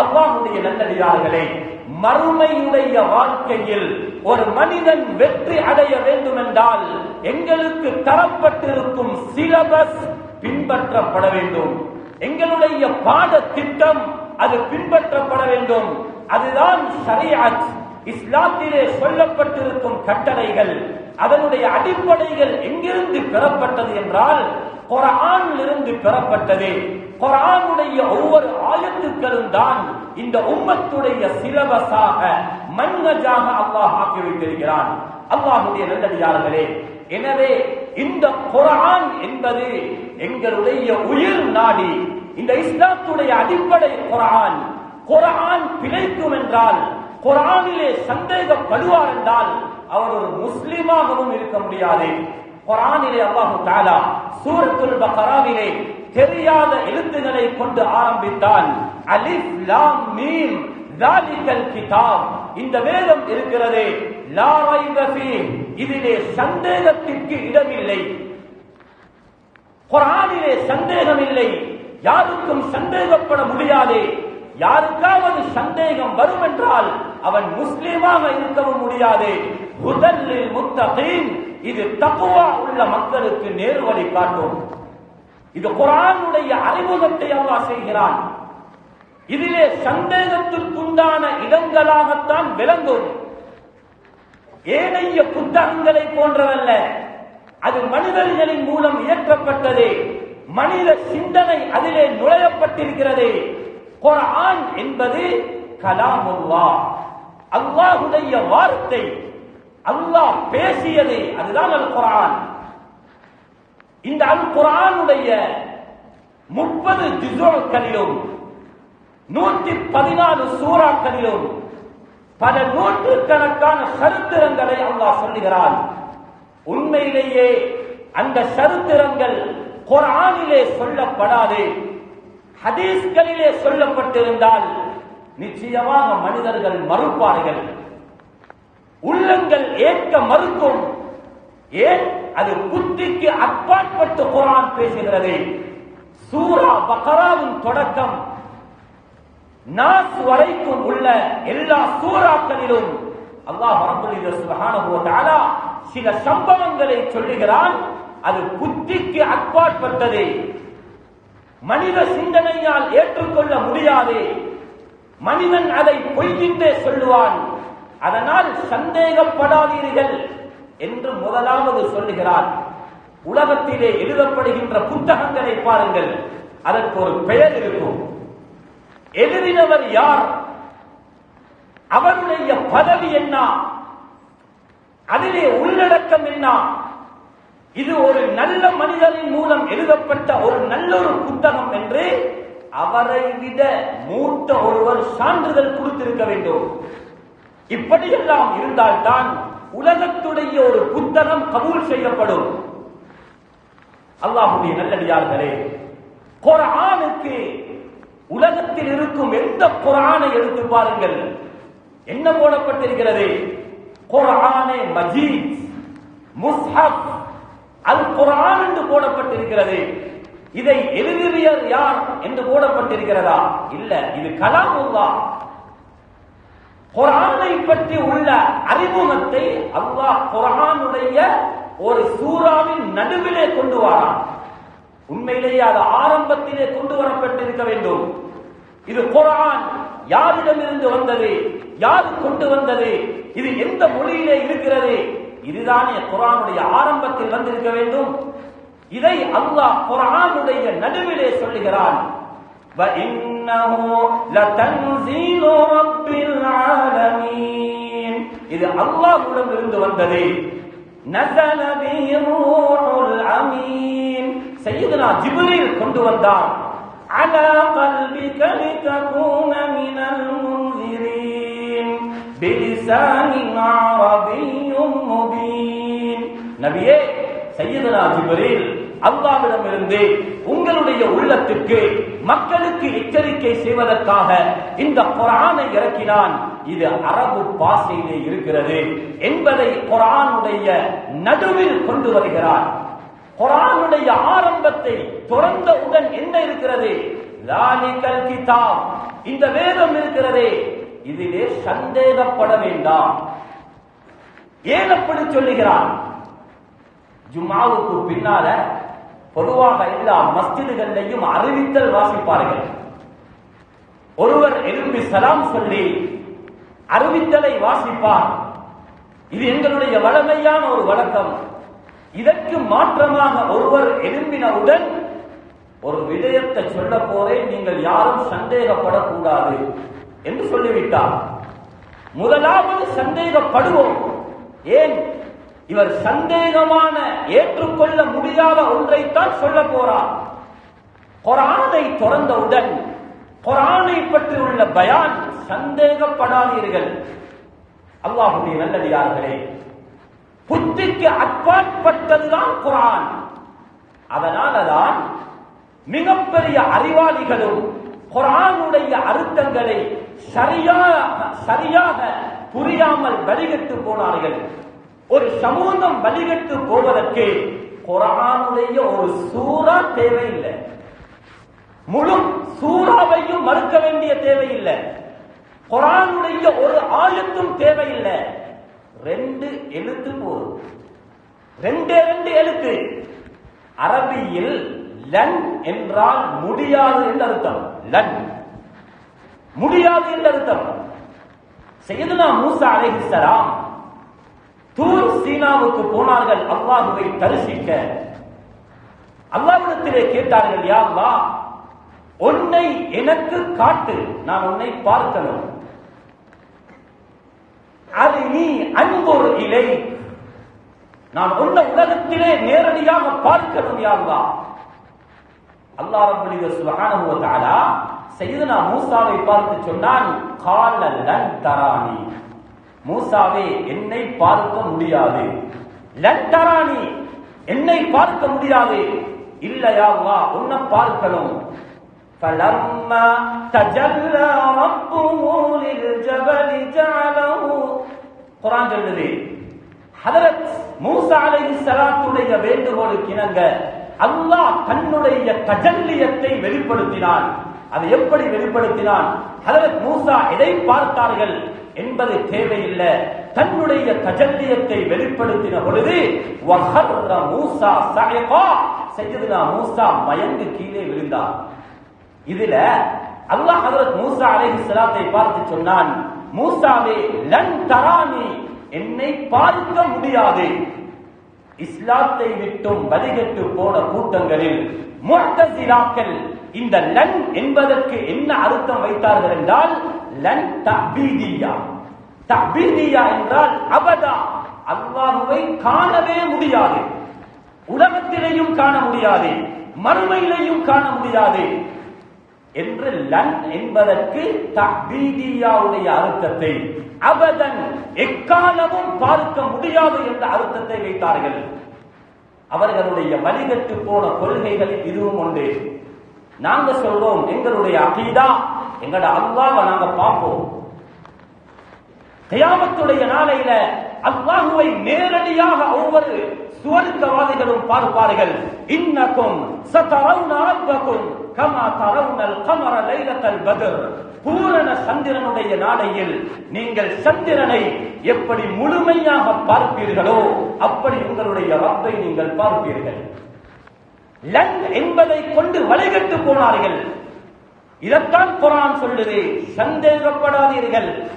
அல்லாஹுடைய நல்லடியார்களே மறுமையுடைய வாழ்க்கையில் ஒரு மனிதன் வெற்றி அடைய வேண்டும் என்றால் எங்களுக்கு தரப்பட்டிருக்கும் சிலபஸ் பின்பற்றப்பட வேண்டும். எங்களுடைய பாட திட்டம் அது பின்பற்றப்பட வேண்டும். அதுதான் ஷரியத் இஸ்லாத்திலே சொல்லப்பட்டிருக்கும் கட்டளைகள் அதனுடைய அடிப்படைகள் எங்கிருந்து பெறப்பட்டது என்றால் குரானில் பெறப்பட்டது. குரானுடைய ஒவ்வொரு ஆயத்துக்களும் தான் இந்த உம்மத்துடைய சிலபஸாக மன்மஜாக அல்லாஹ் ஆக்கி வைத்திருக்கிறான். அல்லாஹுடைய நல்லடியார்களே எனவே இந்த குரான் என்பது எங்களுடைய உயிர் நாடி. இந்த இஸ்லாத்துடைய அடிப்படை குரான் குரான் பிழைக்கும் என்றால் குரானிலே சந்தேகப்படுவார் என்றால் அவர் ஒரு முஸ்லிமாகவும் இருக்க முடியாது. குரானிலே அல்லாஹு தாலா சூரத்துல் பக்ராவிலே தெரியாத எழுத்துக்களை கொண்டு ஆரம்பித்தால் அலிஃப் லாம் மீம் தாலிகல் கிதாப். இந்த வேதம் இருக்கிறதே. லா ரைப இதிலே சந்தேகத்திற்கு இடமில்லை. குரானிலே சந்தேகம் இல்லை யாருக்கும் சந்தேகப்பட முடியாது. யாருக்காவது சந்தேகம் வரும் என்றால் அவன் முஸ்லீமாக இருக்கவும் முடியாது. முதலில் முத்தகீன். இது தப்புவா உள்ள மக்களுக்கு நேர்வழி காட்டும். இது குரானுடைய அறிமுகத்தை அல்லாஹ் செய்கிறான். இதிலே சந்தேகத்திற்குண்டான இடங்களாகத்தான் விளங்கும். ஏனைய புத்தகங்களை போன்றதல்ல அது மனிதர்களின் மூலம் இயற்றப்பட்டது. மனித சிந்தனை அதிலே நுழையப்பட்டிருக்கிறது. குரான் என்பது கலாமுல்லா. அல்லாஹுடைய வார்த்தை அல்லாஹ் பேசியது. அதுதான் அல் குரான். இந்த அல் குரானுடைய முப்பது ஜிசோக்களிலும் நூற்றி பதினாலு சூறாக்களிலும் பல நூற்று கணக்கான சரித்திரங்களை அல்லாஹ் சொல்லுகிறான். உண்மையிலேயே அந்த சரித்திரங்கள் குரானிலே சொல்லப்படாது. ஹதீஸ்களிலே சொல்லப்பட்டிருந்தால் நிச்சயமாக மனிதர்கள் மறுப்பார்கள். உள்ளங்கள் ஏற்க மறுக்கும். ஏன்? அது புத்திக்கு அப்பாற்பட்டு குரான் பேசுகிறது. சூரா பகராவின் தொடக்கம். நாஸ் வரைக்கும் உள்ள எல்லா சூறாக்களிலும் அல்லாஹ் ரப்பல் சில சம்பவங்களை சொல்லுகிறான். அது புத்திக்கு அப்பாற்பட்டது. மனித சிந்தனையால் ஏற்றுக்கொள்ள முடியாது. மனிதன் அதை பொய்யின்றே சொல்லுவான். அதனால் சந்தேகப்படாதீர்கள். என்று முதலாவது சொல்லுகிறார். உலகத்திலே எழுதப்படுகின்ற புத்தகங்களை பாருங்கள். அதற்கு ஒரு பெயர் இருக்கும். எழுதினவர் யார்? அவருடைய பதவி என்ன? அதிலே உள்ளடக்கம் என்ன? இது ஒரு நல்ல மனிதனின் மூலம் எழுதப்பட்ட ஒரு நல்லொரு புத்தகம் என்று அவரை விட மூத்த ஒருவர் சான்றிதழ் கொடுத்திருக்க வேண்டும். இப்படியெல்லாம் இருந்தால்தான் உலகத்துடைய ஒரு புத்தகம் கபூல் செய்யப்படும். அல்லாஹுடைய நல்லடியார்களே குரானுக்கு உலகத்தில் இருக்கும் எந்த குரானை எடுத்து பாருங்கள். என்ன போடப்பட்டிருக்கிறது? குரானே மஜீத் முஸ்ஹப் அல் குரான் என்று போடப்பட்டிருக்கிறது. இதை எழுதியவர் யார் என்று போடப்பட்டிருக்கிறதா? இல்ல இது கலாமுல்லா குரானை பற்றி உள்ள அறிமுகத்தை அல்லாஹ் குரானுடைய ஒரு சூறாவின் நடுவிலே கொண்டு வரான். உண்மையிலேயே அது ஆரம்பத்திலே கொண்டு வரப்பட்டிருக்க வேண்டும். இது குரான் யாரிடமிருந்து வந்தது? யார் கொண்டு வந்தது? இது எந்த மொழியிலே இருக்கிறது? இதுதானே குரானுடைய ஆரம்பத்தில் வந்திருக்க வேண்டும். இதை அல்லாஹ் குரானுடைய நடுவிலே சொல்லுகிறான். وَإِنَّهُ لَتَنزِيلُ رَبِّ الْعَالَمِينَ இது அல்லாஹ்விடம் இருந்து வந்தது நஸல பிஹி ரூஹுல் அமீன் சையதுனா ஜிப்ரீல் கொண்டு வந்தார் على قلبك لتكون من المنذرين بلسان عربي مبين நபியே சையதுனா ஜிப்ரீல் அல்லாவிடம் இருந்து உங்களுடைய உள்ளத்துக்கு மக்களுக்கு எச்சரிக்கை செய்வதற்காக இந்த குரானை இறக்கினான். இது அரபு பாசையிலே இருக்கிறது என்பதை குரானுடைய நடுவில் கொண்டு வருகிறார். குரானுடைய ஆரம்பத்தை துறந்தவுடன் என்ன இருக்கிறது? லாலிகல் கிதாப் இந்த வேதம் இருக்கிறதே. இதிலே சந்தேகப்பட வேண்டாம். ஏன் அப்படி சொல்லுகிறான்? ஜும்மாவுக்கு பின்னால பொதுவாக எல்லா மஸ்ஜிதுகளையும் அறிவித்தல் வாசிப்பார்கள். ஒருவர் எழும்பி சலாம் சொல்லி அறிவித்தலை வாசிப்பார். இது எங்களுடைய வழமையான ஒரு வழக்கம். இதற்கு மாற்றமாக ஒருவர் எழும்பினவுடன் ஒரு விடயத்தை சொல்ல போறே நீங்கள் யாரும் சந்தேகப்படக்கூடாது என்று சொல்லிவிட்டார். முதலாவது சந்தேகப்படுவோம். ஏன்? இவர் சந்தேகமான ஏற்றுக்கொள்ள முடியாத ஒன்றைத்தான் சொல்ல போறார். கொரானை திறந்தவுடன் கொரானை பற்றி உள்ள பயான் சந்தேகப்படாதீர்கள். அல்லாஹுடைய நல்லடியார்களே புத்திக்கு அப்பாற்பட்டதுதான் குரான். அதனாலதான் மிகப்பெரிய அறிவாளிகளும் குரானுடைய அர்த்தங்களை சரியாக சரியாக புரியாமல் வெளியிட்டு போனார்கள். ஒரு சமூகம் வழிகட்டு போவதற்கு குரானுடைய ஒரு சூறா தேவையில்லை. முழு சூறாவையும் மறுக்க வேண்டிய தேவையில்லை. குரானுடைய ஒரு ஆயத்தும் தேவையில்லை. ரெண்டு எழுத்து போதும். ரெண்டே ரெண்டு எழுத்து. அரபியில் லன் என்றால் முடியாது என்று அர்த்தம். லன். முடியாது என்று அர்த்தம். செய்தனா மூசா அலைஹிஸ்ஸலாம் தூர் சீனாவுக்கு போனார்கள் அல்லாஹுவை தரிசிக்க. அல்லாஹ்விடத்திலே கேட்டார்கள் யா அல்லாஹ் உன்னை எனக்கு காட்டு நான் உன்னை பார்க்கணும். அது நீ அன்பொரு இலை நான் உன்ன உலகத்திலே நேரடியாக பார்க்கணும் யா அல்லாஹ். அல்லாஹ் ரப்பல் இஸ்ஸத் வ தஆலா மூசாவை பார்த்து சொன்னான் கால லன் தரானி. மூசாவே என்னை பார்க்க முடியாது லன் தரானி என்னை பார்க்க முடியாது இல்லையா அல்லாஹ் உன்னை பார்க்கணும் فلما تجلى ربه للجبل جعله குர்ஆன் சொல்லுது ஹதரத் மூசா அலைஹிஸ்ஸலாத்துடைய வேண்டுகோளுக்கு இணங்க அல்லாஹ் தன்னுடைய தஜல்லியத்தை வெளிப்படுத்தினான் அதை எப்படி வெளிப்படுத்தினான் ஹதரத் மூசா எதை பார்த்தார்கள் என்பது தேவையில்லை. தன்னுடைய தஜல்லியத்தை வெளிப்படுத்தின பொழுது மூசா சாயகா சையதுனா மூசா மயங்கு கீழே விழுந்தார் இதுல அல்லாஹ் ஹதரத் மூசா அலைஹிஸ்ஸலாத்தை பார்த்து சொன்னான் மூசாவே லன் தரானி என்னை பார்க்க முடியாது. இஸ்லாத்தை விட்டும் வழிகட்டு போன கூட்டங்களில் முஅ்தஸிலாக்கள் இந்த லன் என்பதற்கு என்ன அர்த்தம் வைத்தார்கள் என்றால் லன் தபீதியா தபீதியா என்றால் அபதா. அல்லாஹுவை காணவே முடியாது. உலகத்திலேயும் காண முடியாது. மறுமையிலையும் காண முடியாது. என்று லன் என்பதற்கு தபீதியாவுடைய அர்த்தத்தை அபதன் எக்காலமும் பார்க்க முடியாது என்ற அர்த்தத்தை வைத்தார்கள். அவர்களுடைய வழிகட்டு போன கொள்கைகள் இதுவும் உண்டு. நாங்க சொல்வோம் எங்களுடைய அகீதா எங்களோட அல்லாவை நாங்க பார்ப்போம். கயாமத்துடைய நாளையில அல்லாஹுவை நேரடியாக ஒவ்வொரு சுவர்க்கவாதிகளும் பார்ப்பார்கள். இன்னக்கும் சதரவுன ரப்பக்கும் கமா தரவுனல் கமர லைலத்தல் பத்ர். பூரண சந்திரனுடைய நாளையில் நீங்கள் சந்திரனை எப்படி முழுமையாக பார்ப்பீர்களோ அப்படி உங்களுடைய ரப்பை நீங்கள் பார்ப்பீர்கள். லன் என்பதை கொண்டு வழிகட்டு போனார்கள். இதைத்தான் குரான் சொல்லுது. சந்தேகப்படாதீர்கள்.